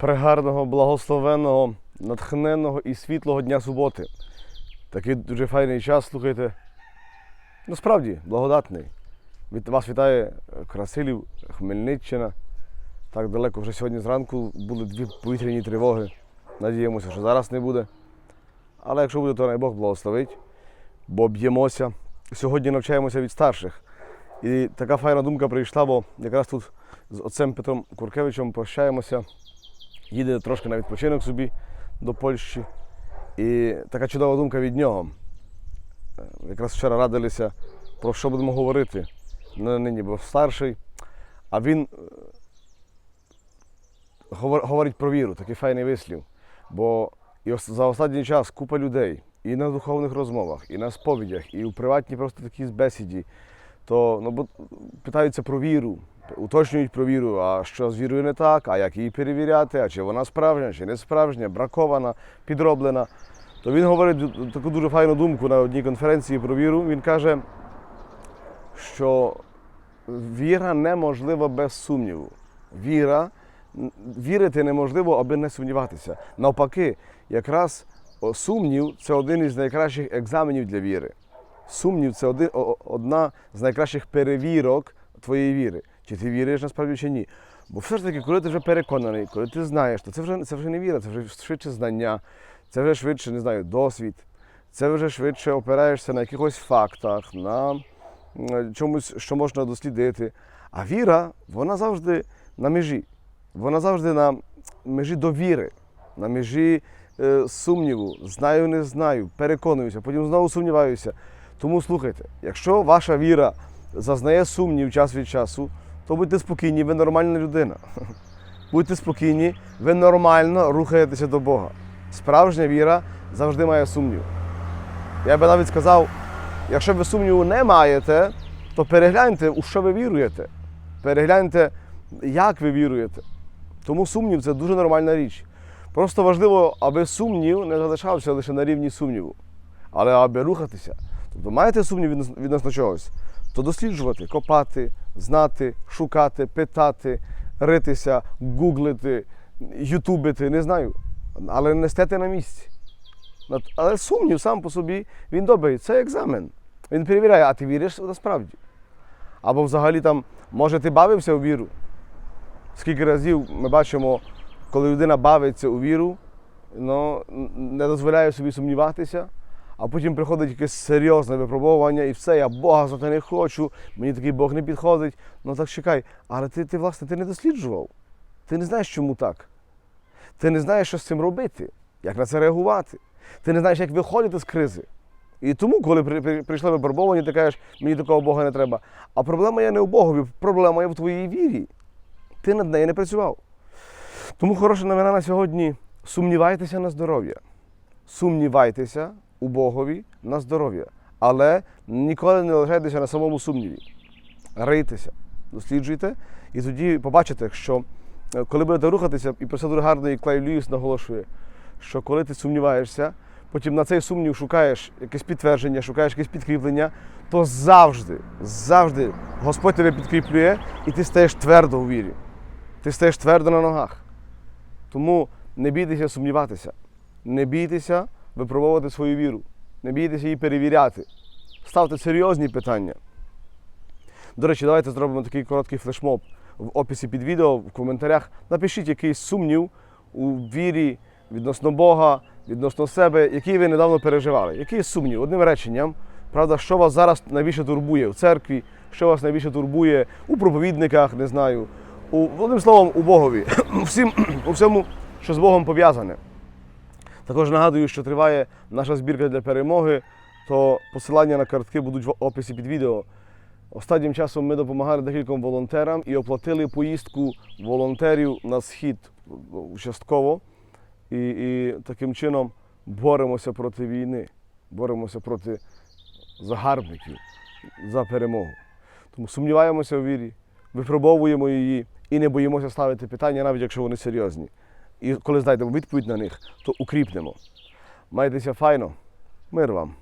Прегарного, благословенного, натхненного і світлого дня суботи. Такий дуже файний час, слухайте. Насправді, благодатний. Від вас вітає е, Красилів, Хмельниччина. Так далеко вже сьогодні зранку були дві повітряні тривоги. Надіємося, що зараз не буде. Але якщо буде, то най Бог благословить, бо б'ємося. Сьогодні навчаємося від старших. І така файна думка прийшла, бо якраз тут з отцем Петром Куркевичем прощаємося. Їде трошки на відпочинок собі до Польщі. І така чудова думка від нього. Е, Якраз вчора радилися, про що будемо говорити. Ну, нині був старший, а він е, говорить про віру, такий файний вислів. Бо і за останній час купа людей і на духовних розмовах, і на сповідях, і у приватній просто такій бесіді, то ну, питаються про віру, уточнюють про віру, а що з вірою не так, а як її перевіряти, а чи вона справжня, чи не справжня, бракована, підроблена. То він говорить таку дуже файну думку на одній конференції про віру. Він каже, що віра неможлива без сумніву. Віра, вірити неможливо, аби не сумніватися. Навпаки, якраз сумнів це один із найкращих екзаменів для віри. Сумнів це одна з найкращих перевірок твоєї віри. Чи ти віриш насправді чи ні. Бо все ж таки, коли ти вже переконаний, коли ти знаєш, то це вже, це вже не віра, це вже швидше знання, це вже швидше, не знаю, досвід, це вже швидше опираєшся на якихось фактах, на чомусь, що можна дослідити. А віра, вона завжди на межі. Вона завжди на межі довіри, на межі е, сумніву. Знаю, не знаю, переконуюся, потім знову сумніваюся. Тому слухайте, якщо ваша віра зазнає сумнів час від часу, то будьте спокійні, ви нормальна людина. Будьте спокійні, ви нормально рухаєтеся до Бога. Справжня віра завжди має сумнів. Я би навіть сказав, якщо ви сумніву не маєте, то перегляньте, у що ви віруєте. Перегляньте, як ви віруєте. Тому сумнів це дуже нормальна річ. Просто важливо, аби сумнів не залишався лише на рівні сумніву, але аби рухатися. Тобто маєте сумнів відносно чогось, то досліджувати, копати, знати, шукати, питати, ритися, гуглити, ютубити, не знаю. Але не стати на місці. Але сумнів сам по собі він добрий. Це екзамен. Він перевіряє, а ти віриш насправді. Або взагалі там, може, ти бавився у віру. Скільки разів ми бачимо, коли людина бавиться у віру, ну, не дозволяє собі сумніватися, а потім приходить якесь серйозне випробовування, і все, я Бога за те не хочу, мені такий Бог не підходить. Ну так чекай, але ти, ти власне ти не досліджував. Ти не знаєш, чому так. Ти не знаєш, що з цим робити, як на це реагувати. Ти не знаєш, як виходити з кризи. І тому, коли при, при, прийшли випробування, ти кажеш, мені такого Бога не треба. А проблема є не у Богові, проблема є в твоїй вірі. Ти над нею не працював. Тому хороша новина на сьогодні: сумнівайтеся на здоров'я. Сумнівайтеся у Богові на здоров'я. Але ніколи не лишайтеся на самому сумніві. Рийтеся, досліджуйте, і тоді побачите, що е, коли будете рухатися, і про це дуже Клай Льюіс наголошує, що коли ти сумніваєшся, потім на цей сумнів шукаєш якесь підтвердження, шукаєш якесь підкріплення, то завжди, завжди Господь тебе підкріплює, і ти стаєш твердо у вірі. Ти стаєш твердо на ногах. Тому не бійтеся сумніватися, не бійтеся випробовувати свою віру, не бійтеся її перевіряти. Ставте серйозні питання. До речі, давайте зробимо такий короткий флешмоб в описі під відео, в коментарях. Напишіть якийсь сумнів у вірі відносно Бога, відносно себе, який ви недавно переживали. Який сумнів? Одним реченням. Правда, що вас зараз найбільше турбує в церкві, що вас найбільше турбує у проповідниках, не знаю, у, одним словом, у Богові. Всім, у всьому, що з Богом пов'язане. Також нагадую, що триває наша збірка для перемоги, то посилання на картки будуть в описі під відео. Останнім часом ми допомагали декільком волонтерам і оплатили поїздку волонтерів на схід частково. І, і таким чином боремося проти війни, боремося проти загарбників за перемогу. Тому сумніваємося у вірі, випробовуємо її і не боїмося ставити питання, навіть якщо вони серйозні. І коли знайдемо відповідь на них, то укріпнемо. Майтеся файно, мир вам!